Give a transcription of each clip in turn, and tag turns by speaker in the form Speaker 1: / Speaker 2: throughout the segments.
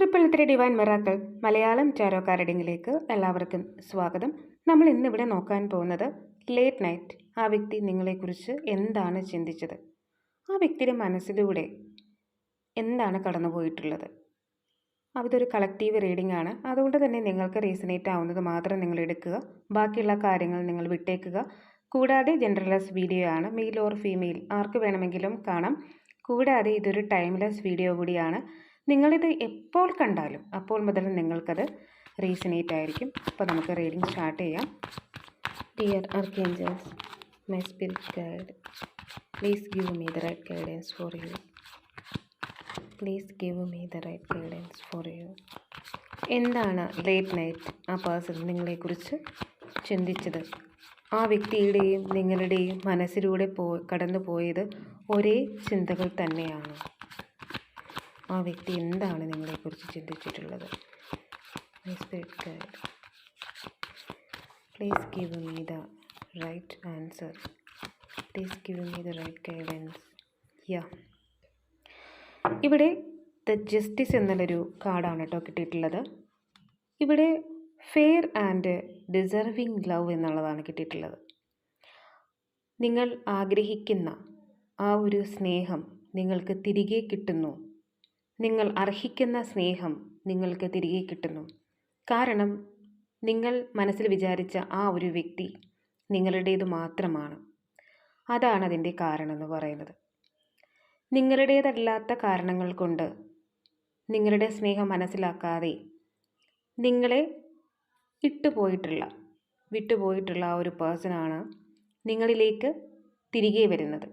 Speaker 1: Triple three divine miracles Malayalam tarot കാരഡിങ്ങിലേക്ക് എല്ലാവർക്കും സ്വാഗതം. നമ്മൾ ഇന്നിവിടെ നോക്കാൻ പോകുന്നത് ലേറ്റ് നൈറ്റ് ആ വ്യക്തി നിങ്ങളെക്കുറിച്ച് എന്താണ് ചിന്തിച്ചത്? ആ വ്യക്തിയുടെ മനസ്സിലൂടെ എന്താണ് കടന്നുപോയിട്ടുള്ളത്? അതൊരു കളക്റ്റീവ് റീഡിംഗ് ആണ്. അതുകൊണ്ട് തന്നെ നിങ്ങൾക്ക് റീസണേറ്റ് ആവുന്നത് മാത്രം നിങ്ങൾ എടുക്കുക. ബാക്കിയുള്ള കാര്യങ്ങൾ നിങ്ങൾ വിട്ടേക്കുക. കൂടാതെ ജെൻഡർലെസ് വീഡിയോ ആണ്. മെയിൽ ഓർ ഫീമെയിൽ ആർക്ക് വേണമെങ്കിലും കാണാം. കൂടാതെ ഇതൊരു ടൈംലെസ് വീഡിയോ കൂടിയാണ്. നിങ്ങളിത് എപ്പോൾ കണ്ടാലും അപ്പോൾ മുതൽ നിങ്ങൾക്കത് റീസണേറ്റ് ആയിരിക്കും. അപ്പോൾ നമുക്ക് റീഡിംഗ് സ്റ്റാർട്ട് ചെയ്യാം. Dear archangels my spirit guide please give me the right guidance for you please give me the right guidance for you എന്താണ് ലേറ്റ് നൈറ്റ് ആ പേഴ്സൺ നിങ്ങളെക്കുറിച്ച് ചിന്തിച്ചത്? ആ വ്യക്തിയുടെയും നിങ്ങളുടെയും മനസ്സിലൂടെ പോ കടന്നു പോയത് ഒരേ ചിന്തകൾ തന്നെയാണ്. ആ വ്യക്തി എന്താണ് നിങ്ങളെക്കുറിച്ച് ചിന്തിച്ചിട്ടുള്ളത്? Please give me the right answer please give me the right guidance yeah ഇവിടെ ദ ജസ്റ്റിസ് എന്നുള്ളൊരു കാർഡാണ് കേട്ടോ കിട്ടിയിട്ടുള്ളത്. ഇവിടെ ഫെയർ ആൻഡ് ഡിസർവിങ് ലവ് എന്നുള്ളതാണ് കിട്ടിയിട്ടുള്ളത്. നിങ്ങൾ ആഗ്രഹിക്കുന്ന ആ ഒരു സ്നേഹം നിങ്ങൾക്ക് തിരികെ കിട്ടുന്നു. നിങ്ങൾ അർഹിക്കുന്ന സ്നേഹം നിങ്ങൾക്ക് തിരികെ കിട്ടുന്നു. കാരണം നിങ്ങൾ മനസ്സിൽ വിചാരിച്ച ആ ഒരു വ്യക്തി നിങ്ങളുടേത് മാത്രമാണ്. അതാണ് അതിന്റെ കാരണം എന്ന് പറയുന്നത്. നിങ്ങളുടേതല്ലാത്ത കാരണങ്ങൾ കൊണ്ട് നിങ്ങളുടെ സ്നേഹം മനസ്സിലാക്കാതെ നിങ്ങളെ ഇട്ടുപോയിട്ടുള്ള വിട്ടുപോയിട്ടുള്ള ആ ഒരു പേഴ്സണാണ് നിങ്ങളിലേക്ക് തിരികെ വരുന്നത്.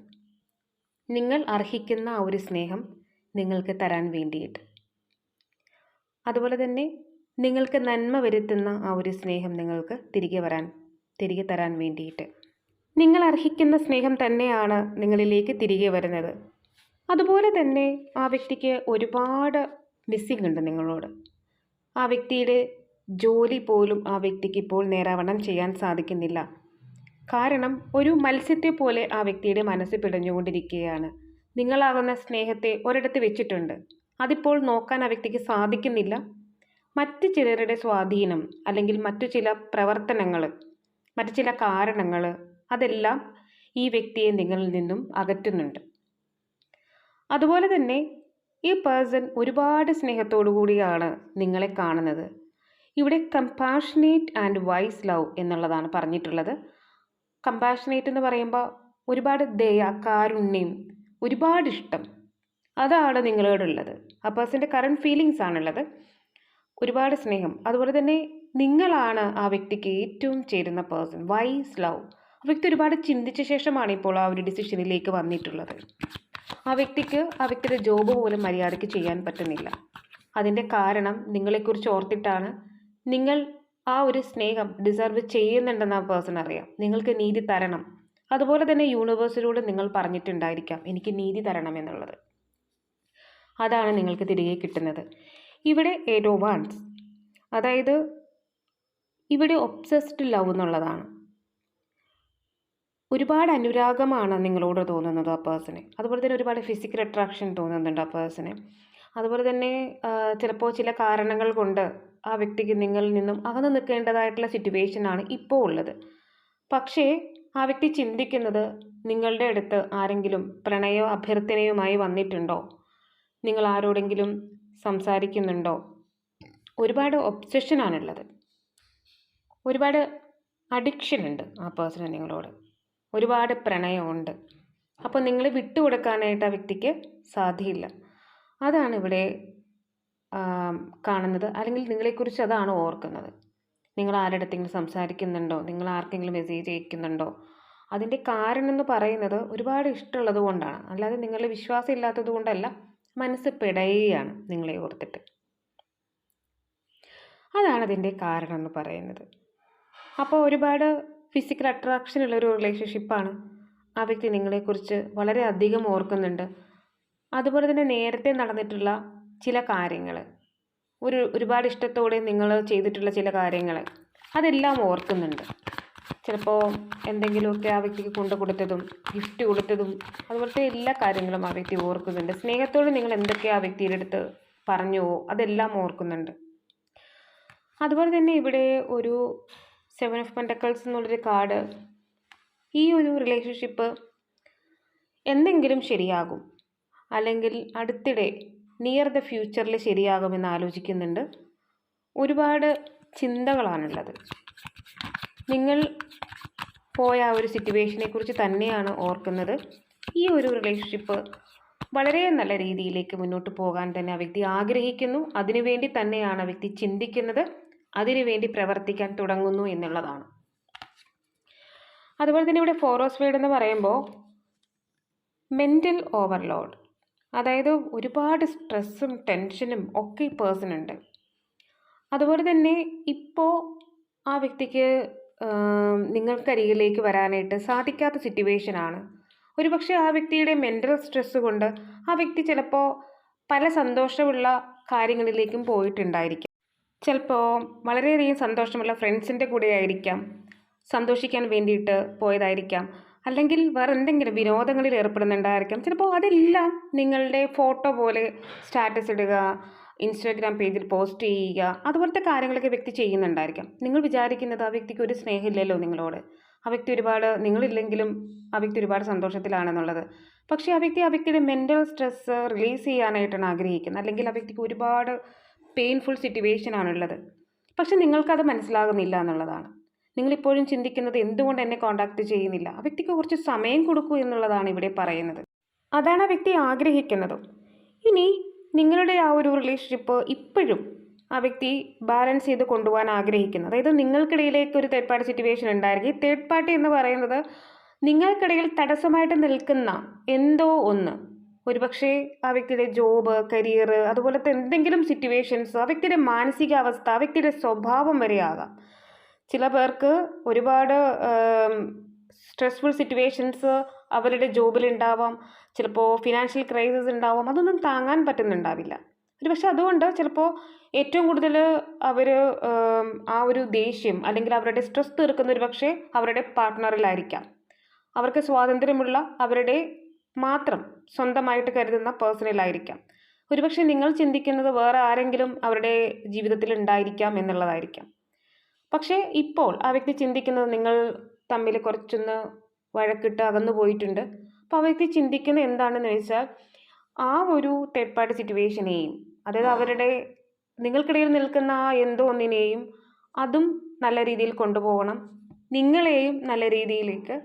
Speaker 1: നിങ്ങൾ അർഹിക്കുന്ന ആ ഒരു സ്നേഹം നിങ്ങൾക്ക് തരാൻ വേണ്ടിയിട്ട്. അതുപോലെ തന്നെ നിങ്ങൾക്ക് നന്മ വരുത്തുന്ന ആ ഒരു സ്നേഹം നിങ്ങൾക്ക് തിരികെ വരാൻ തിരികെ തരാൻ വേണ്ടിയിട്ട്. നിങ്ങൾ അർഹിക്കുന്ന സ്നേഹം തന്നെയാണ് നിങ്ങളിലേക്ക് തിരികെ വരുന്നത്. അതുപോലെ തന്നെ ആ വ്യക്തിക്ക് ഒരുപാട് മിസ്സിംഗ് ഉണ്ട് നിങ്ങളോട്. ആ വ്യക്തിയുടെ ജോലി പോലും ആ വ്യക്തിക്ക് ഇപ്പോൾ നേരാവണ്ണം ചെയ്യാൻ സാധിക്കുന്നില്ല. കാരണം ഒരു മത്സ്യത്തെ പോലെ ആ വ്യക്തിയുടെ മനസ്സ് പിടഞ്ഞുകൊണ്ടിരിക്കുകയാണ്. നിങ്ങളാകുന്ന സ്നേഹത്തെ ഒരിടത്ത് വെച്ചിട്ടുണ്ട്. അതിപ്പോൾ നോക്കാൻ ആ വ്യക്തിക്ക് സാധിക്കുന്നില്ല. മറ്റു ചിലരുടെ സ്വാധീനം അല്ലെങ്കിൽ മറ്റു ചില പ്രവർത്തനങ്ങൾ മറ്റു ചില കാരണങ്ങൾ അതെല്ലാം ഈ വ്യക്തിയെ നിങ്ങളിൽ നിന്നും അകറ്റുന്നുണ്ട്. അതുപോലെ തന്നെ ഈ പേഴ്സൺ ഒരുപാട് സ്നേഹത്തോടു കൂടിയാണ് നിങ്ങളെ കാണുന്നത്. ഇവിടെ കമ്പാഷനേറ്റ് ആൻഡ് വൈസ് ലവ് എന്നുള്ളതാണ് പറഞ്ഞിട്ടുള്ളത്. കമ്പാഷനേറ്റ് എന്ന് പറയുമ്പോൾ ഒരുപാട് ദയ കാരുണ്യം ഒരുപാട് ഇഷ്ടം അതാണ് നിങ്ങളോടുള്ളത്. ആ പേഴ്സന്റെ കറണ്ട് ഫീലിങ്സ് ആണുള്ളത്. ഒരുപാട് സ്നേഹം. അതുപോലെ തന്നെ നിങ്ങളാണ് ആ വ്യക്തിക്ക് ഏറ്റവും ചേരുന്ന പേഴ്സൺ വൈസ് ലവ് ആ വ്യക്തി ഒരുപാട് ചിന്തിച്ച ശേഷമാണ് ഇപ്പോൾ ആ ഒരു ഡിസിഷനിലേക്ക് വന്നിട്ടുള്ളത്. ആ വ്യക്തിക്ക് ആ വ്യക്തിയുടെ ജോബ് പോലും മര്യാദയ്ക്ക് ചെയ്യാൻ പറ്റുന്നില്ല. അതിന്റെ കാരണം നിങ്ങളെക്കുറിച്ച് ഓർത്തിട്ടാണ് നിങ്ങൾ ആ ഒരു സ്നേഹം ഡിസർവ് ചെയ്യുന്നുണ്ടെന്ന് ആ പേഴ്സൺ അറിയാം. നിങ്ങൾക്ക് നീതി തരണം. അതുപോലെ തന്നെ യൂണിവേഴ്സിലൂടെ നിങ്ങൾ പറഞ്ഞിട്ടുണ്ടായിരിക്കാം എനിക്ക് നീതി തരണം എന്നുള്ളത്. അതാണ് നിങ്ങൾക്ക് തിരികെ കിട്ടുന്നത്. ഇവിടെ എഡോവാൻസ് അതായത് ഇവിടെ ഒബ്സസ്ഡ് ലവ് എന്നുള്ളതാണ്. ഒരുപാട് അനുരാഗമാണ് നിങ്ങളോട് തോന്നുന്നത് ആ പേഴ്സണെ അതുപോലെ തന്നെ ഒരുപാട് ഫിസിക്കൽ അട്രാക്ഷൻ തോന്നുന്നുണ്ട് ആ പേഴ്സണെ അതുപോലെ തന്നെ ചിലപ്പോൾ ചില കാരണങ്ങൾ കൊണ്ട് ആ വ്യക്തിക്ക് നിങ്ങളിൽ നിന്നും അകന്നു നിൽക്കേണ്ടതായിട്ടുള്ള സിറ്റുവേഷനാണ് ഇപ്പോൾ ഉള്ളത്. പക്ഷേ ആ വ്യക്തി ചിന്തിക്കുന്നത് നിങ്ങളുടെ അടുത്ത് ആരെങ്കിലും പ്രണയോ അഭ്യർത്ഥനയുമായി വന്നിട്ടുണ്ടോ? നിങ്ങൾ ആരോടെങ്കിലും സംസാരിക്കുന്നുണ്ടോ? ഒരുപാട് ഒബ്സെഷനാണുള്ളത് ഒരുപാട് അഡിക്ഷൻ ഉണ്ട് ആ പേഴ്സണ് നിങ്ങളോട്. ഒരുപാട് പ്രണയമുണ്ട്. അപ്പോൾ നിങ്ങൾ വിട്ടുകൊടുക്കാനായിട്ട് ആ വ്യക്തിക്ക് സാധ്യമില്ല അതാണ് ഇവിടെ കാണുന്നത്. അല്ലെങ്കിൽ നിങ്ങളെക്കുറിച്ച് അതാണ് ഓർക്കുന്നത്. നിങ്ങൾ ആരുടെടുത്തെങ്കിലും സംസാരിക്കുന്നുണ്ടോ? നിങ്ങൾ ആർക്കെങ്കിലും മെസ്സേജ് അയക്കുന്നുണ്ടോ? അതിന്റെ കാരണം എന്ന് പറയുന്നത് ഒരുപാട് ഇഷ്ടമുള്ളത് കൊണ്ടാണ്. അല്ലാതെ നിങ്ങളുടെ വിശ്വാസം ഇല്ലാത്തത് കൊണ്ടല്ല മനസ്സ് പിടയുകയാണ് നിങ്ങളെ ഓർത്തിട്ട്. അതാണ് അതിന്റെ കാരണം എന്ന് പറയുന്നത്. അപ്പോൾ ഒരുപാട് ഫിസിക്കൽ അട്രാക്ഷൻ ഉള്ളൊരു റിലേഷൻഷിപ്പാണ് ആ വ്യക്തി നിങ്ങളെക്കുറിച്ച് വളരെ അധികം ഓർക്കുന്നുണ്ട്. അതുപോലെ തന്നെ നേരത്തെ നടന്നിട്ടുള്ള ചില കാര്യങ്ങൾ ഒരു ഒരുപാട് ഇഷ്ടത്തോടെ നിങ്ങൾ ചെയ്തിട്ടുള്ള ചില കാര്യങ്ങൾ അതെല്ലാം ഓർക്കുന്നുണ്ട്. ചിലപ്പോൾ എന്തെങ്കിലുമൊക്കെ ആ വ്യക്തിക്ക് കൊണ്ടു കൊടുത്തതും ഗിഫ്റ്റ് കൊടുത്തതും അതുപോലത്തെ എല്ലാ കാര്യങ്ങളും ആ വ്യക്തി ഓർക്കുന്നുണ്ട്. സ്നേഹത്തോടെ നിങ്ങൾ എന്തൊക്കെ ആ വ്യക്തിയുടെ അടുത്ത് പറഞ്ഞുവോ അതെല്ലാം ഓർക്കുന്നുണ്ട്. അതുപോലെ തന്നെ ഇവിടെ ഒരു സെവൻ ഓഫ് പെൻഡക്കൾസ് എന്നുള്ളൊരു കാർഡ് ഈ ഒരു റിലേഷൻഷിപ്പ് എന്തെങ്കിലും ശരിയാകും. അല്ലെങ്കിൽ അടുത്തിടെ നിയർ ദ ഫ്യൂച്ചറിൽ ശരിയാകുമെന്ന് ആലോചിക്കുന്നുണ്ട്. ഒരുപാട് ചിന്തകളാണുള്ളത്. നിങ്ങൾ പോയ ആ ഒരു സിറ്റുവേഷനെക്കുറിച്ച് തന്നെയാണ് ഓർക്കുന്നത്. ഈ ഒരു റിലേഷൻഷിപ്പ് വളരെ നല്ല രീതിയിലേക്ക് മുന്നോട്ട് പോകാൻ തന്നെ ആ വ്യക്തി ആഗ്രഹിക്കുന്നു. അതിനുവേണ്ടി തന്നെയാണ് ആ വ്യക്തി ചിന്തിക്കുന്നത്. അതിനുവേണ്ടി പ്രവർത്തിക്കാൻ തുടങ്ങുന്നു എന്നുള്ളതാണ്. അതുപോലെ തന്നെ ഇവിടെ ഫോറോസ് വേഡ് എന്ന് പറയുമ്പോൾ മെന്റൽ ഓവർലോഡ് അതായത് ഒരുപാട് സ്ട്രെസ്സും ടെൻഷനും ഒക്കെ ഈ പേഴ്സൺ ഉണ്ട്. അതുപോലെ തന്നെ ഇപ്പോൾ ആ വ്യക്തിക്ക് നിങ്ങൾക്കരികിലേക്ക് വരാനായിട്ട് സാധിക്കാത്ത സിറ്റുവേഷനാണ് ഒരുപക്ഷെ ആ വ്യക്തിയുടെ മെന്റൽ സ്ട്രെസ് കൊണ്ട് ആ വ്യക്തി ചിലപ്പോൾ പല സന്തോഷമുള്ള കാര്യങ്ങളിലേക്കും പോയിട്ടുണ്ടായിരിക്കാം. ചിലപ്പോൾ വളരെയധികം സന്തോഷമുള്ള ഫ്രണ്ട്സിന്റെ കൂടെ ആയിരിക്കാം. സന്തോഷിക്കാൻ വേണ്ടിയിട്ട് പോയതായിരിക്കാം. അല്ലെങ്കിൽ വേറെ എന്തെങ്കിലും വിനോദങ്ങളിൽ ഏർപ്പെടുന്നുണ്ടായിരിക്കാം. ചിലപ്പോൾ അതെല്ലാം നിങ്ങളുടെ ഫോട്ടോ പോലെ സ്റ്റാറ്റസ് ഇടുക ഇൻസ്റ്റാഗ്രാം പേജിൽ പോസ്റ്റ് ചെയ്യുക അതുപോലത്തെ കാര്യങ്ങളൊക്കെ വ്യക്തി ചെയ്യുന്നുണ്ടായിരിക്കാം. നിങ്ങൾ വിചാരിക്കുന്നത് ആ വ്യക്തിക്ക് ഒരു സ്നേഹമില്ലല്ലോ നിങ്ങളോട്. ആ വ്യക്തി ഒരുപാട് നിങ്ങളില്ലെങ്കിലും ആ വ്യക്തി ഒരുപാട് സന്തോഷത്തിലാണെന്നുള്ളത്. പക്ഷേ ആ വ്യക്തി ആ വ്യക്തിയുടെ മെന്റൽ സ്ട്രെസ്സ് റിലീസ് ചെയ്യാനായിട്ടാണ് ആഗ്രഹിക്കുന്നത്. അല്ലെങ്കിൽ ആ വ്യക്തിക്ക് ഒരുപാട് പെയിൻഫുൾ സിറ്റുവേഷൻ സിറ്റുവേഷനാണുള്ളത് പക്ഷെ നിങ്ങൾക്കത് മനസ്സിലാകുന്നില്ല എന്നുള്ളതാണ്. നിങ്ങളിപ്പോഴും ചിന്തിക്കുന്നത് എന്തുകൊണ്ട് എന്നെ കോണ്ടാക്ട് ചെയ്യുന്നില്ല? ആ വ്യക്തിക്ക് കുറച്ച് സമയം കൊടുക്കൂ എന്നുള്ളതാണ് ഇവിടെ പറയുന്നത്. അതാണ് ആ വ്യക്തി ആഗ്രഹിക്കുന്നതും. ഇനി നിങ്ങളുടെ ആ ഒരു റിലേഷൻഷിപ്പ് ഇപ്പോഴും ആ വ്യക്തി ബാലൻസ് ചെയ്ത് കൊണ്ടുപോകാൻ ആഗ്രഹിക്കുന്നു. അതായത് നിങ്ങൾക്കിടയിലേക്ക് ഒരു തേർഡ് പാർട്ടി സിറ്റുവേഷൻ ഉണ്ടായിരിക്കും. തേർഡ് പാർട്ടി എന്ന് പറയുന്നത് നിങ്ങൾക്കിടയിൽ തടസ്സമായിട്ട് നിൽക്കുന്ന എന്തോ ഒന്ന്. ഒരുപക്ഷെ ആ വ്യക്തിയുടെ ജോബ് കരിയർ അതുപോലത്തെ എന്തെങ്കിലും സിറ്റുവേഷൻസ് ആ വ്യക്തിയുടെ മാനസികാവസ്ഥ ആ വ്യക്തിയുടെ സ്വഭാവം വരെ ആകാം. ചില പേർക്ക് ഒരുപാട് സ്ട്രെസ്ഫുൾ സിറ്റുവേഷൻസ് അവരുടെ ജോബിലുണ്ടാവാം ചിലപ്പോൾ ഫിനാൻഷ്യൽ ക്രൈസിസ് ഉണ്ടാവാം അതൊന്നും താങ്ങാൻ പറ്റുന്നുണ്ടാവില്ല. ഒരു പക്ഷെ അതുകൊണ്ട് ചിലപ്പോൾ ഏറ്റവും കൂടുതൽ അവർ ആ ഒരു ദേഷ്യം അല്ലെങ്കിൽ അവരുടെ സ്ട്രെസ് തീർക്കുന്ന ഒരു പക്ഷേ അവരുടെ പാർട്ട്ണറിലായിരിക്കാം അവർക്ക് സ്വാതന്ത്ര്യമുള്ള അവരുടെ മാത്രം സ്വന്തമായിട്ട് കരുതുന്ന പേഴ്സണിലായിരിക്കാം ഒരുപക്ഷെ നിങ്ങൾ ചിന്തിക്കുന്നത് വേറെ ആരെങ്കിലും അവരുടെ ജീവിതത്തിൽ ഉണ്ടായിരിക്കാം എന്നുള്ളതായിരിക്കാം. പക്ഷേ ഇപ്പോൾ ആ വ്യക്തി ചിന്തിക്കുന്നത് നിങ്ങൾ തമ്മിൽ കുറച്ചൊന്ന് വഴക്കിട്ട് അകന്നു പോയിട്ടുണ്ട്. അപ്പോൾ ആ വ്യക്തി ചിന്തിക്കുന്നത് എന്താണെന്ന് വെച്ചാൽ ആ ഒരു തേർഡ് പാർട്ടി സിറ്റുവേഷനെയും അതായത് അവരുടെ നിങ്ങൾക്കിടയിൽ നിൽക്കുന്ന ആ എന്തോ ഒന്നിനെയും അതും നല്ല രീതിയിൽ കൊണ്ടുപോകണം. നിങ്ങളെയും നല്ല രീതിയിലേക്ക്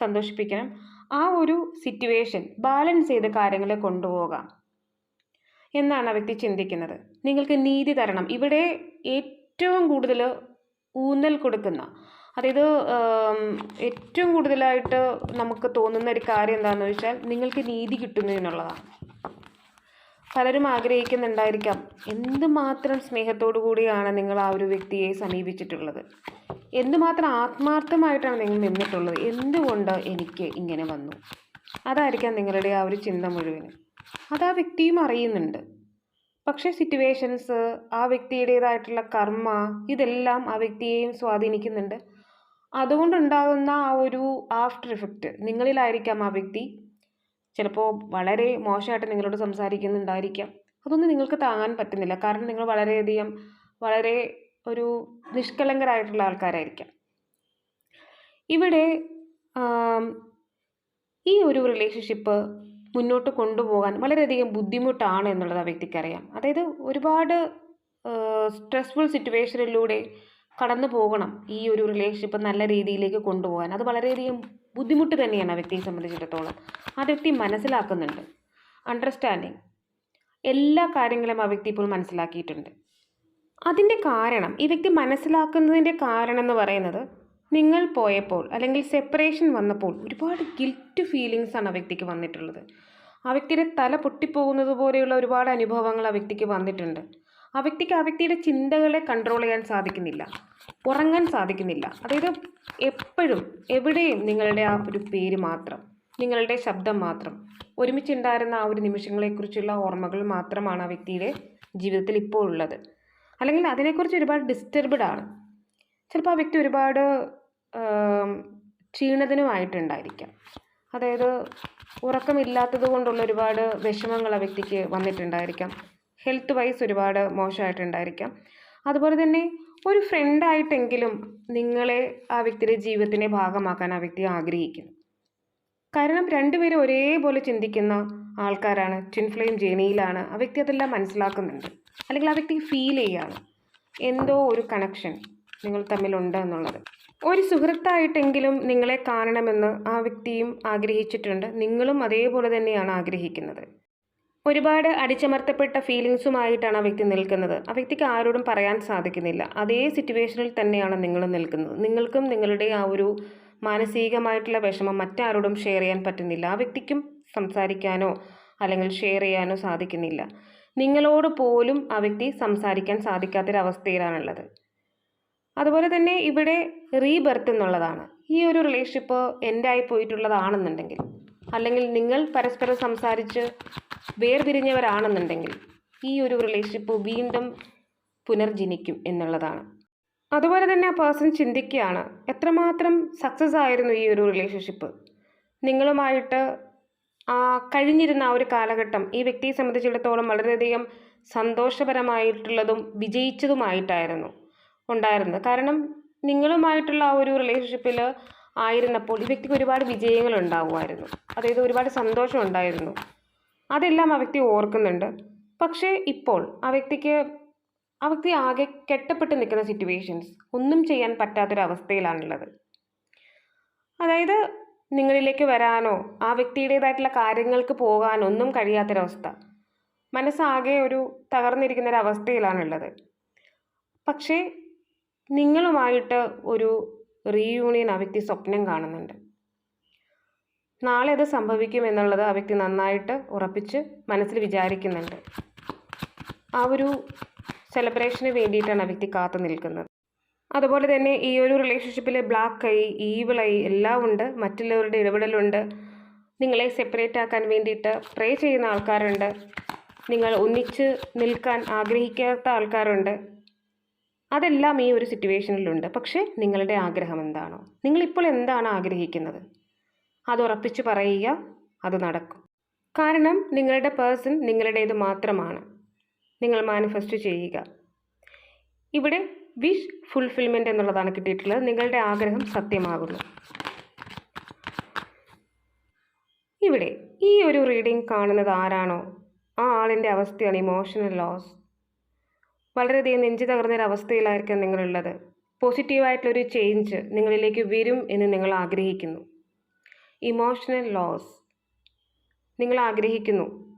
Speaker 1: സന്തോഷിപ്പിക്കണം. ആ ഒരു സിറ്റുവേഷൻ ബാലൻസ് ചെയ്ത കാര്യങ്ങളെ കൊണ്ടുപോകാം എന്നാണ് ആ വ്യക്തി ചിന്തിക്കുന്നത്. നിങ്ങൾക്ക് നീതി തരണം. ഇവിടെ ഏറ്റവും കൂടുതൽ ഊന്നൽ കൊടുക്കുന്ന. അതായത് ഏറ്റവും കൂടുതലായിട്ട് നമുക്ക് തോന്നുന്ന ഒരു കാര്യം എന്താണെന്ന് വെച്ചാൽ നിങ്ങൾക്ക് നീതി കിട്ടുന്നു എന്നുള്ളതാണ്. പലരും ആഗ്രഹിക്കുന്നുണ്ടായിരിക്കാം എന്തുമാത്രം സ്നേഹത്തോടു കൂടിയാണ് നിങ്ങൾ ആ ഒരു വ്യക്തിയെ സമീപിച്ചിട്ടുള്ളത്? എന്തുമാത്രം ആത്മാർത്ഥമായിട്ടാണ് നിങ്ങൾ നിന്നിട്ടുള്ളത്? എന്തുകൊണ്ട് എനിക്ക് ഇങ്ങനെ വന്നു? അതായിരിക്കാം നിങ്ങളുടെ ആ ഒരു ചിന്ത മുഴുവനും. അത് ആ വ്യക്തിയും അറിയുന്നുണ്ട്. പക്ഷേ സിറ്റുവേഷൻസ് ആ വ്യക്തിയുടേതായിട്ടുള്ള കർമ്മ ഇതെല്ലാം ആ വ്യക്തിയെയും സ്വാധീനിക്കുന്നുണ്ട്. അതുകൊണ്ടുണ്ടാകുന്ന ആ ഒരു ആഫ്റ്റർ ഇഫക്റ്റ് നിങ്ങളിലായിരിക്കാം ആ വ്യക്തി. ചിലപ്പോൾ വളരെ മോശമായിട്ട് നിങ്ങളോട് സംസാരിക്കുന്നുണ്ടായിരിക്കാം. അതൊന്നും നിങ്ങൾക്ക് താങ്ങാൻ പറ്റുന്നില്ല. കാരണം നിങ്ങൾ വളരെയധികം വളരെ ഒരു നിഷ്കളങ്കരായിട്ടുള്ള ആൾക്കാരായിരിക്കാം. ഇവിടെ ഈ ഒരു റിലേഷൻഷിപ്പ് മുന്നോട്ട് കൊണ്ടുപോകാൻ വളരെയധികം ബുദ്ധിമുട്ടാണ് എന്നുള്ളത് ആ വ്യക്തിക്കറിയാം. അതായത് ഒരുപാട് സ്ട്രെസ്ഫുൾ സിറ്റുവേഷനിലൂടെ കടന്നു പോകണം ഈ ഒരു റിലേഷൻഷിപ്പ് നല്ല രീതിയിലേക്ക് കൊണ്ടുപോകാൻ. അത് വളരെയധികം ബുദ്ധിമുട്ട് തന്നെയാണ് ആ വ്യക്തിയെ സംബന്ധിച്ചിടത്തോളം. ആ വ്യക്തി മനസ്സിലാക്കുന്നുണ്ട്. അണ്ടർസ്റ്റാൻഡിങ് എല്ലാ കാര്യങ്ങളും ആ വ്യക്തി ഇപ്പോൾ മനസ്സിലാക്കിയിട്ടുണ്ട്. അതിന്റെ കാരണം ഈ വ്യക്തി മനസ്സിലാക്കുന്നതിന്റെ കാരണം എന്ന് പറയുന്നത് നിങ്ങൾ പോയപ്പോൾ അല്ലെങ്കിൽ സെപ്പറേഷൻ വന്നപ്പോൾ ഒരുപാട് ഗിൽറ്റ് ഫീലിങ്സ് ആണ് ആ വ്യക്തിക്ക് വന്നിട്ടുള്ളത്. ആ വ്യക്തിയുടെ തല പൊട്ടിപ്പോകുന്നത് പോലെയുള്ള ഒരുപാട് അനുഭവങ്ങൾ ആ വ്യക്തിക്ക് വന്നിട്ടുണ്ട്. ആ വ്യക്തിക്ക് ആ വ്യക്തിയുടെ ചിന്തകളെ കൺട്രോൾ ചെയ്യാൻ സാധിക്കുന്നില്ല. ഉറങ്ങാൻ സാധിക്കുന്നില്ല. അതായത് എപ്പോഴും എവിടെയും നിങ്ങളുടെ ആ ഒരു പേര് മാത്രം നിങ്ങളുടെ ശബ്ദം മാത്രം ഒരുമിച്ചുണ്ടായിരുന്ന ആ ഒരു നിമിഷങ്ങളെക്കുറിച്ചുള്ള ഓർമ്മകൾ മാത്രമാണ് ആ വ്യക്തിയുടെ ജീവിതത്തിൽ ഇപ്പോൾ ഉള്ളത്. അല്ലെങ്കിൽ അതിനെക്കുറിച്ച് ഒരുപാട് ഡിസ്റ്റർബ്ഡ് ആണ്. ചിലപ്പോൾ ആ വ്യക്തി ഒരുപാട് ക്ഷീണിതനുമായിട്ടുണ്ടായിരിക്കാം അതായത് ഉറക്കമില്ലാത്തത് കൊണ്ടുള്ള ഒരുപാട് വിഷമങ്ങൾ ആ വ്യക്തിക്ക് വന്നിട്ടുണ്ടായിരിക്കാം. ഹെൽത്ത് വൈസ് ഒരുപാട് മോശമായിട്ടുണ്ടായിരിക്കാം. അതുപോലെ തന്നെ ഒരു ഫ്രണ്ടായിട്ടെങ്കിലും നിങ്ങളെ ആ വ്യക്തിയുടെ ജീവിതത്തിന്റെ ഭാഗമാക്കാൻ ആ വ്യക്തി ആഗ്രഹിക്കുന്നു. കാരണം രണ്ടുപേരും ഒരേപോലെ ചിന്തിക്കുന്ന ആൾക്കാരാണ് ട്വിൻ ഫ്ലെയിം ജേണിയിലാണ് ആ വ്യക്തി അതെല്ലാം മനസ്സിലാക്കുന്നുണ്ട്. അല്ലെങ്കിൽ ആ വ്യക്തി ഫീൽ ചെയ്യുകയാണ് എന്തോ ഒരു കണക്ഷൻ നിങ്ങൾ തമ്മിലുണ്ട് എന്നുള്ളത്. ഒരു സുഹൃത്തായിട്ടെങ്കിലും നിങ്ങളെ കാണണമെന്ന് ആ വ്യക്തിയും ആഗ്രഹിച്ചിട്ടുണ്ട്. നിങ്ങളും അതേപോലെ തന്നെയാണ് ആഗ്രഹിക്കുന്നത്. ഒരുപാട് അടിച്ചമർത്തപ്പെട്ട ഫീലിങ്സുമായിട്ടാണ് ആ വ്യക്തി നിൽക്കുന്നത്. ആ വ്യക്തിക്ക് ആരോടും പറയാൻ സാധിക്കുന്നില്ല. അതേ സിറ്റുവേഷനിൽ തന്നെയാണ് നിങ്ങൾ നിൽക്കുന്നത്. നിങ്ങൾക്കും നിങ്ങളുടെ ആ ഒരു മാനസികമായിട്ടുള്ള വിഷമം മറ്റാരോടും ഷെയർ ചെയ്യാൻ പറ്റുന്നില്ല. ആ വ്യക്തിക്കും സംസാരിക്കാനോ അല്ലെങ്കിൽ ഷെയർ ചെയ്യാനോ സാധിക്കുന്നില്ല. നിങ്ങളോട് പോലും ആ വ്യക്തി സംസാരിക്കാൻ സാധിക്കാത്തൊരവസ്ഥയിലാണുള്ളത്. അതുപോലെ തന്നെ ഇവിടെ റീബർത്ത് എന്നുള്ളതാണ്. ഈ ഒരു റിലേഷൻഷിപ്പ് എൻഡായി പോയിട്ടുള്ളതാണെന്നുണ്ടെങ്കിൽ അല്ലെങ്കിൽ നിങ്ങൾ പരസ്പരം സംസാരിച്ച് വേർപിരിഞ്ഞവരാണെന്നുണ്ടെങ്കിൽ ഈ ഒരു റിലേഷൻഷിപ്പ് വീണ്ടും പുനർജനിക്കും എന്നുള്ളതാണ്. അതുപോലെ തന്നെ ആ പേഴ്സൺ ചിന്തിക്കുകയാണ് എത്രമാത്രം സക്സസ് ആയിരുന്നു ഈ ഒരു റിലേഷൻഷിപ്പ് നിങ്ങളുമായിട്ട് കഴിഞ്ഞിരുന്ന ആ ഒരു കാലഘട്ടം ഈ വ്യക്തിയെ സംബന്ധിച്ചിടത്തോളം വളരെയധികം സന്തോഷപരമായിട്ടുള്ളതും വിജയിച്ചതുമായിട്ടായിരുന്നു. ഉണ്ടായിരുന്നത്. കാരണം നിങ്ങളുമായിട്ടുള്ള ആ ഒരു റിലേഷൻഷിപ്പിൽ ആയിരുന്നപ്പോൾ ഈ വ്യക്തിക്ക് ഒരുപാട് വിജയങ്ങൾ ഉണ്ടാവുമായിരുന്നു. അതായത് ഒരുപാട് സന്തോഷം ഉണ്ടായിരുന്നു. അതെല്ലാം ആ വ്യക്തി ഓർക്കുന്നുണ്ട്. പക്ഷേ ഇപ്പോൾ ആ വ്യക്തിക്ക് ആ വ്യക്തി ആകെ കെട്ടപ്പെട്ട് നിൽക്കുന്ന സിറ്റുവേഷൻസ് ഒന്നും ചെയ്യാൻ പറ്റാത്തൊരവസ്ഥയിലാണുള്ളത്. അതായത് നിങ്ങളിലേക്ക് വരാനോ ആ വ്യക്തിയുടേതായിട്ടുള്ള കാര്യങ്ങൾക്ക് പോകാനോ ഒന്നും കഴിയാത്തൊരവസ്ഥ. മനസ്സാകെ ഒരു തകർന്നിരിക്കുന്ന ഒരു പക്ഷേ നിങ്ങളുമായിട്ട് ഒരു റീയൂണിയൻ ആ വ്യക്തി സ്വപ്നം കാണുന്നുണ്ട്. നാളെ അത് സംഭവിക്കുമെന്നുള്ളത് ആ വ്യക്തി നന്നായിട്ട് ഉറപ്പിച്ച് മനസ്സിൽ വിചാരിക്കുന്നുണ്ട്. ആ ഒരു സെലിബ്രേഷന് വേണ്ടിയിട്ടാണ് ആ വ്യക്തി കാത്തു നിൽക്കുന്നത്. അതുപോലെ തന്നെ ഈ ഒരു റിലേഷൻഷിപ്പിൽ ബ്ലാക്ക് ഐ ഈവിൾ ഐ എല്ലാം ഉണ്ട്. മറ്റുള്ളവരുടെ ഇടപെടലുണ്ട്. നിങ്ങളെ സെപ്പറേറ്റ് ആക്കാൻ വേണ്ടിയിട്ട് പ്രേ ചെയ്യുന്ന ആൾക്കാരുണ്ട്. നിങ്ങൾ ഒന്നിച്ച് നിൽക്കാൻ ആഗ്രഹിക്കാത്ത ആൾക്കാരുണ്ട്. അതെല്ലാം ഈ ഒരു സിറ്റുവേഷനിലുണ്ട് പക്ഷേ നിങ്ങളുടെ ആഗ്രഹം എന്താണോ? നിങ്ങളിപ്പോൾ എന്താണ് ആഗ്രഹിക്കുന്നത്? അത് ഉറപ്പിച്ച് പറയുക അത് നടക്കും. കാരണം നിങ്ങളുടെ പേഴ്സൺ നിങ്ങളുടേത് മാത്രമാണ്. നിങ്ങൾ മാനിഫെസ്റ്റ് ചെയ്യുക. ഇവിടെ വിഷ് ഫുൾഫിൽമെന്റ് എന്നുള്ളതാണ് കിട്ടിയിട്ടുള്ളത്. നിങ്ങളുടെ ആഗ്രഹം സത്യമാകുന്നു. ഇവിടെ ഈ ഒരു റീഡിംഗ് കാണുന്നത് ആരാണോ? ആ ആളിന്റെ അവസ്ഥയാണ് ഇമോഷണൽ ലോസ് വളരെയധികം നെഞ്ചു തകർന്നൊരു അവസ്ഥയിലായിരിക്കും നിങ്ങളുള്ളത്. പോസിറ്റീവായിട്ടുള്ളൊരു ചേഞ്ച് നിങ്ങളിലേക്ക് വരും എന്ന് നിങ്ങൾ ആഗ്രഹിക്കുന്നു. ഇമോഷണൽ ലോസ് നിങ്ങൾ ആഗ്രഹിക്കുന്നു.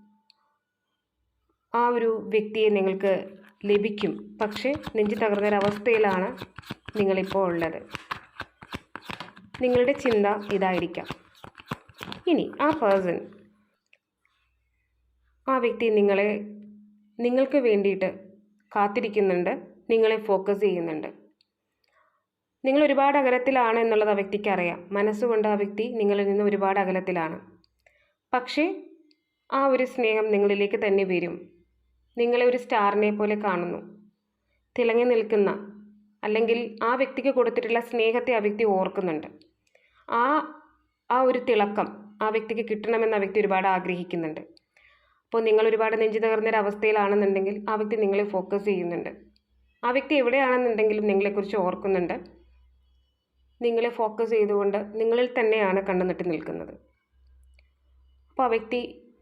Speaker 1: ആ ഒരു വ്യക്തിയെ നിങ്ങൾക്ക് ലഭിക്കും. പക്ഷേ നെഞ്ചു തകർന്നൊരവസ്ഥയിലാണ് നിങ്ങളിപ്പോൾ ഉള്ളത്. നിങ്ങളുടെ ചിന്ത ഇതായിരിക്കാം. ഇനി ആ പേഴ്സൺ ആ വ്യക്തി നിങ്ങളെ നിങ്ങൾക്ക് വേണ്ടിയിട്ട് കാത്തിരിക്കുന്നുണ്ട്. നിങ്ങളെ ഫോക്കസ് ചെയ്യുന്നുണ്ട്. നിങ്ങൾ ഒരുപാട് അകലത്തിലാണ് എന്നുള്ളത് ആ വ്യക്തിക്ക് അറിയാം. മനസ്സുകൊണ്ട് ആ വ്യക്തി നിങ്ങളിൽ നിന്ന് ഒരുപാട് അകലത്തിലാണ്. പക്ഷേ ആ ഒരു സ്നേഹം നിങ്ങളിലേക്ക് തന്നെ വരും. നിങ്ങളെ ഒരു സ്റ്റാറിനെ പോലെ കാണുന്നു. തിളങ്ങി നിൽക്കുന്ന അല്ലെങ്കിൽ ആ വ്യക്തിക്ക് കൊടുത്തിട്ടുള്ള സ്നേഹത്തെ ആ വ്യക്തി ഓർക്കുന്നുണ്ട്. ആ ആ ഒരു തിളക്കം ആ വ്യക്തിക്ക് കിട്ടണമെന്ന് ആ വ്യക്തി ഒരുപാട് ആഗ്രഹിക്കുന്നുണ്ട്. അപ്പോൾ നിങ്ങൾ ഒരുപാട് നെഞ്ചു തകർന്നൊരു അവസ്ഥയിലാണെന്നുണ്ടെങ്കിൽ ആ വ്യക്തി നിങ്ങളെ ഫോക്കസ് ചെയ്യുന്നുണ്ട്. ആ വ്യക്തി എവിടെയാണെന്നുണ്ടെങ്കിലും നിങ്ങളെക്കുറിച്ച് ഓർക്കുന്നുണ്ട്. നിങ്ങളെ ഫോക്കസ് ചെയ്തുകൊണ്ട് നിങ്ങളിൽ തന്നെയാണ് കണ്ടുനിട്ട് നിൽക്കുന്നത്. അപ്പോൾ ആ വ്യക്തി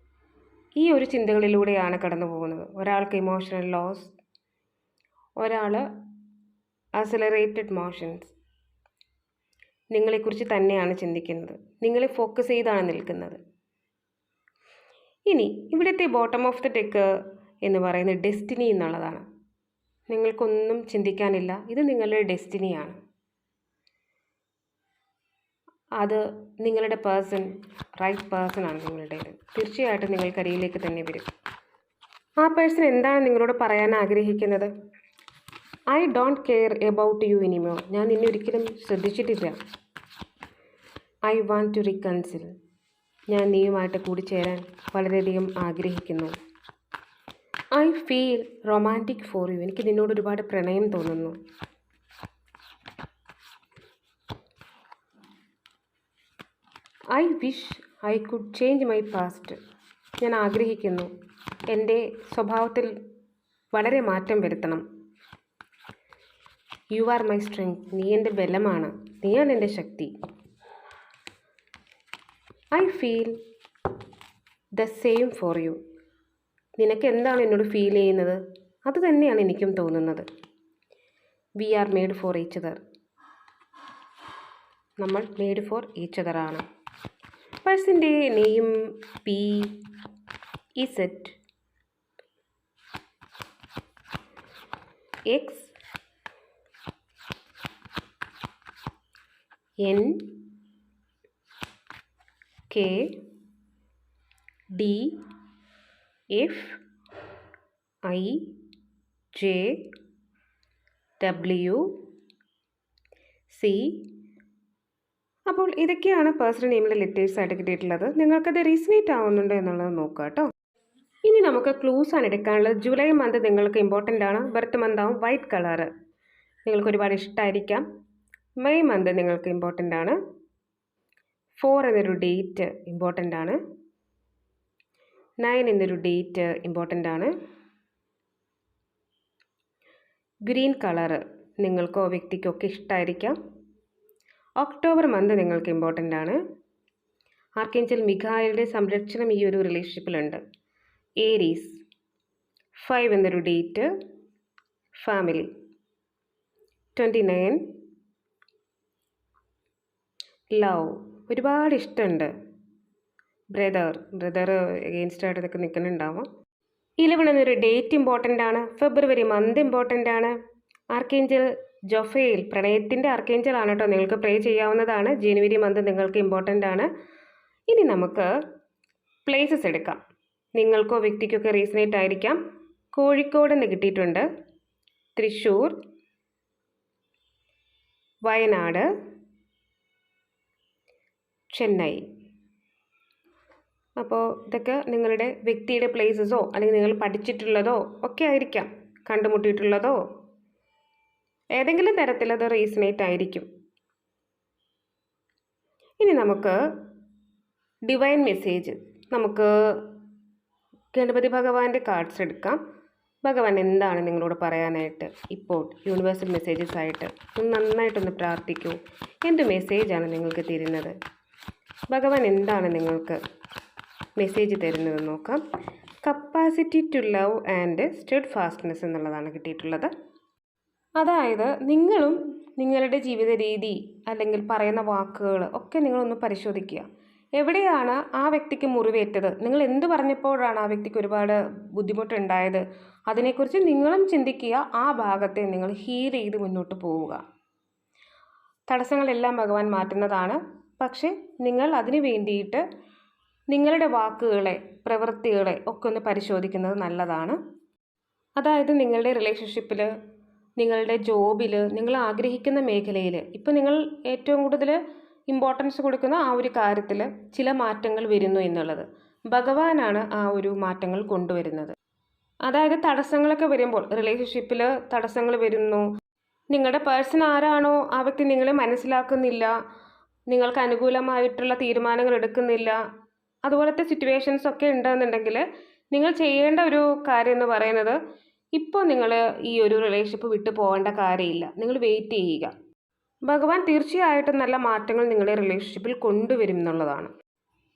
Speaker 1: ഈ ഒരു ചിന്തകളിലൂടെയാണ് കടന്നു പോകുന്നത്. ഒരാൾക്ക് ഇമോഷണൽ ലോസ് ഒരാൾ അസലറേറ്റഡ് മോഷൻസ് നിങ്ങളെക്കുറിച്ച് തന്നെയാണ് ചിന്തിക്കുന്നത്. നിങ്ങളെ ഫോക്കസ് ചെയ്താണ് നിൽക്കുന്നത്. ഇനി ഇവിടുത്തെ ബോട്ടം ഓഫ് ദ ടെക്ക് എന്ന് പറയുന്നത് ഡെസ്റ്റിനി എന്നുള്ളതാണ്. നിങ്ങൾക്കൊന്നും ചിന്തിക്കാനില്ല. ഇത് നിങ്ങളുടെ ഡെസ്റ്റിനിയാണ് അത് നിങ്ങളുടെ പേഴ്സൺ റൈറ്റ് പേഴ്സൺ ആണ് നിങ്ങളുടേത്. തീർച്ചയായിട്ടും നിങ്ങൾക്കരിയിലേക്ക് തന്നെ വരും. ആ പേഴ്സൺ എന്താണ് നിങ്ങളോട് പറയാൻ ആഗ്രഹിക്കുന്നത്? I don't care about you ഇനിമോ ഞാൻ നിന്നെ ഒരിക്കലും ശ്രദ്ധിച്ചിട്ടില്ല. ഐ വാണ്ട് ടു റിക്കൺസിൽ ഞാൻ നീയുമായിട്ട് കൂടിച്ചേരാൻ വളരെയധികം ആഗ്രഹിക്കുന്നു. I feel romantic for you എനിക്ക് നിന്നോട് ഒരുപാട് പ്രണയം തോന്നുന്നു. I wish I could change my past ഞാൻ ആഗ്രഹിക്കുന്നു എന്റെ സ്വഭാവത്തിൽ വളരെ മാറ്റം വരുത്തണം. യു ആർ മൈ സ്ട്രെങ്ത് നീ എന്റെ ബലമാണ്. നീയാണ് എന്റെ ശക്തി. I feel the same for you നിനക്ക് എന്താണ് എന്നോട് ഫീൽ ചെയ്യുന്നത്? അത് തന്നെയാണ് എനിക്കും തോന്നുന്നത്. We are made for each other നമ്മൾ മെയ്ഡ് ഫോർ ഈച്ച് അതറാണ് പേഴ്സിന്റെ name P Z X N K D F I J W C അപ്പോൾ ഇതൊക്കെയാണ് പേഴ്സണൽ നെയിമിലെ ലെറ്റേഴ്സ് ആയിട്ട് കിട്ടിയിട്ടുള്ളത് നിങ്ങൾക്കത് റീസണേറ്റ് ആവുന്നുണ്ടോ എന്നുള്ളത് നോക്കുക കേട്ടോ. ഇനി നമുക്ക് ക്ലൂസ് ആണ് എടുക്കാനുള്ളത്. ജൂലൈ മന്ത് നിങ്ങൾക്ക് ഇമ്പോർട്ടന്റ് ആണ്. ബർത്ത് മന്ത് ആവും. വൈറ്റ് കളറ് നിങ്ങൾക്ക് ഒരുപാട് ഇഷ്ടമായിരിക്കാം മെയ് മന്ത് നിങ്ങൾക്ക് ഇമ്പോർട്ടന്റ് ആണ്. ഫോർ എന്നൊരു ഡേറ്റ് ഇമ്പോർട്ടന്റ് ആണ്. നയൻ എന്നൊരു ഡേറ്റ് ഇമ്പോർട്ടന്റ് ആണ്. ഗ്രീൻ കളറ് നിങ്ങൾക്കോ വ്യക്തിക്കോ ഒക്കെ ഇഷ്ടമായിരിക്കാം ഒക്ടോബർ മന്ത് നിങ്ങൾക്ക് ഇമ്പോർട്ടന്റ് ആണ്. ആർക്കേഞ്ചൽ മിഖായയുടെ സംരക്ഷണം ഈ ഒരു റിലേഷൻഷിപ്പിലുണ്ട് ഏരീസ് ഫൈവ് എന്നൊരു date family twenty nine love ഒരുപാട് ഇഷ്ടമുണ്ട് ബ്രദർ ബ്രദർ എഗെയിൻസ്റ്റ് ആയിട്ട് ഇതൊക്കെ നിൽക്കുന്നുണ്ടാവാം ഇലവൺ എന്നൊരു ഡേറ്റ് ഇമ്പോർട്ടന്റ് ആണ്. ഫെബ്രുവരി മന്ത് ഇമ്പോർട്ടന്റ് ആണ്. ആർക്കേഞ്ചൽ ജൊഫേൽ പ്രണയത്തിന്റെ ആർക്കേഞ്ചൽ ആണ് കേട്ടോ നിങ്ങൾക്ക് പ്രേ ചെയ്യാവുന്നതാണ്. ജനുവരി മന്ത് നിങ്ങൾക്ക് ഇമ്പോർട്ടന്റ് ആണ്. ഇനി നമുക്ക് പ്ലേസസ് എടുക്കാം. നിങ്ങൾക്കോ വ്യക്തിക്കൊക്കെ റീസണേറ്റ് ആയിരിക്കാം. കോഴിക്കോട് നിന്ന് കിട്ടിയിട്ടുണ്ട്. തൃശ്ശൂർ. വയനാട്. ചെന്നൈ. അപ്പോൾ ഇതൊക്കെ നിങ്ങളുടെ വ്യക്തിയുടെ പ്ലേസസോ അല്ലെങ്കിൽ നിങ്ങൾ പഠിച്ചിട്ടുള്ളതോ ഒക്കെ ആയിരിക്കാം. കണ്ടുമുട്ടിയിട്ടുള്ളതോ ഏതെങ്കിലും തരത്തിലത് റീസണേറ്റ് ആയിരിക്കും. ഇനി നമുക്ക് ഡിവൈൻ മെസ്സേജ് നമുക്ക് ഗണപതി ഭഗവാന്റെ കാർഡ്സ് എടുക്കാം. ഭഗവാൻ എന്താണ് നിങ്ങളോട് പറയാനായിട്ട് ഇപ്പോൾ യൂണിവേഴ്സൽ മെസ്സേജസ് ആയിട്ട് ഒന്ന് നന്നായിട്ടൊന്ന് പ്രാർത്ഥിക്കൂ. എന്ത് മെസ്സേജാണ് നിങ്ങൾക്ക് തരുന്നത്? ഭഗവാൻ എന്താണ് നിങ്ങൾക്ക് മെസ്സേജ് തരുന്നത് നോക്കാം. Capacity to love and steadfastness എന്നുള്ളതാണ് കിട്ടിയിട്ടുള്ളത്. അതായത് നിങ്ങളും നിങ്ങളുടെ ജീവിത രീതി അല്ലെങ്കിൽ പറയുന്ന വാക്കുകൾ ഒക്കെ നിങ്ങളൊന്ന് പരിശോധിക്കുക. എവിടെയാണ് ആ വ്യക്തിക്ക് മുറിവേറ്റത്? നിങ്ങൾ എന്ത് പറഞ്ഞപ്പോഴാണ് ആ വ്യക്തിക്ക് ഒരുപാട് ബുദ്ധിമുട്ടുണ്ടായത്? അതിനെക്കുറിച്ച് നിങ്ങളും ചിന്തിക്കുക. ആ ഭാഗത്തെ നിങ്ങൾ ഹീൽ ചെയ്ത് മുന്നോട്ട് പോവുക. തടസ്സങ്ങളെല്ലാം ഭഗവാൻ മാറ്റുന്നതാണ്. പക്ഷേ നിങ്ങൾ അതിന് വേണ്ടിയിട്ട് നിങ്ങളുടെ വാക്കുകളെ പ്രവൃത്തികളെ ഒക്കെ ഒന്ന് പരിശോധിക്കുന്നത് നല്ലതാണ്. അതായത് നിങ്ങളുടെ റിലേഷൻഷിപ്പിൽ നിങ്ങളുടെ ജോബിൽ നിങ്ങൾ ആഗ്രഹിക്കുന്ന മേഖലയിൽ ഇപ്പോൾ നിങ്ങൾ ഏറ്റവും കൂടുതൽ ഇമ്പോർട്ടൻസ് കൊടുക്കുന്ന ആ ഒരു കാര്യത്തിൽ ചില മാറ്റങ്ങൾ വരുന്നു എന്നുള്ളത്. ഭഗവാനാണ് ആ ഒരു മാറ്റങ്ങൾ കൊണ്ടുവരുന്നത്. അതായത് തടസ്സങ്ങളൊക്കെ വരുമ്പോൾ റിലേഷൻഷിപ്പിൽ തടസ്സങ്ങൾ വരുന്നു. നിങ്ങളുടെ പേഴ്സൺ ആരാണോ ആ വ്യക്തി നിങ്ങളെ മനസ്സിലാക്കുന്നില്ല. നിങ്ങൾക്ക് അനുകൂലമായിട്ടുള്ള തീരുമാനങ്ങൾ എടുക്കുന്നില്ല. അതുപോലത്തെ സിറ്റുവേഷൻസ് ഒക്കെ ഉണ്ടെന്നുണ്ടെങ്കിൽ നിങ്ങൾ ചെയ്യേണ്ട ഒരു കാര്യം എന്ന് പറയുന്നത് ഇപ്പോൾ നിങ്ങൾ ഈ ഒരു റിലേഷൻഷിപ്പ് വിട്ടു പോകേണ്ട കാര്യമില്ല. നിങ്ങൾ വെയിറ്റ് ചെയ്യുക. ഭഗവാൻ തീർച്ചയായിട്ടും നല്ല മാറ്റങ്ങൾ നിങ്ങളുടെ റിലേഷൻഷിപ്പിൽ കൊണ്ടുവരും എന്നുള്ളതാണ്.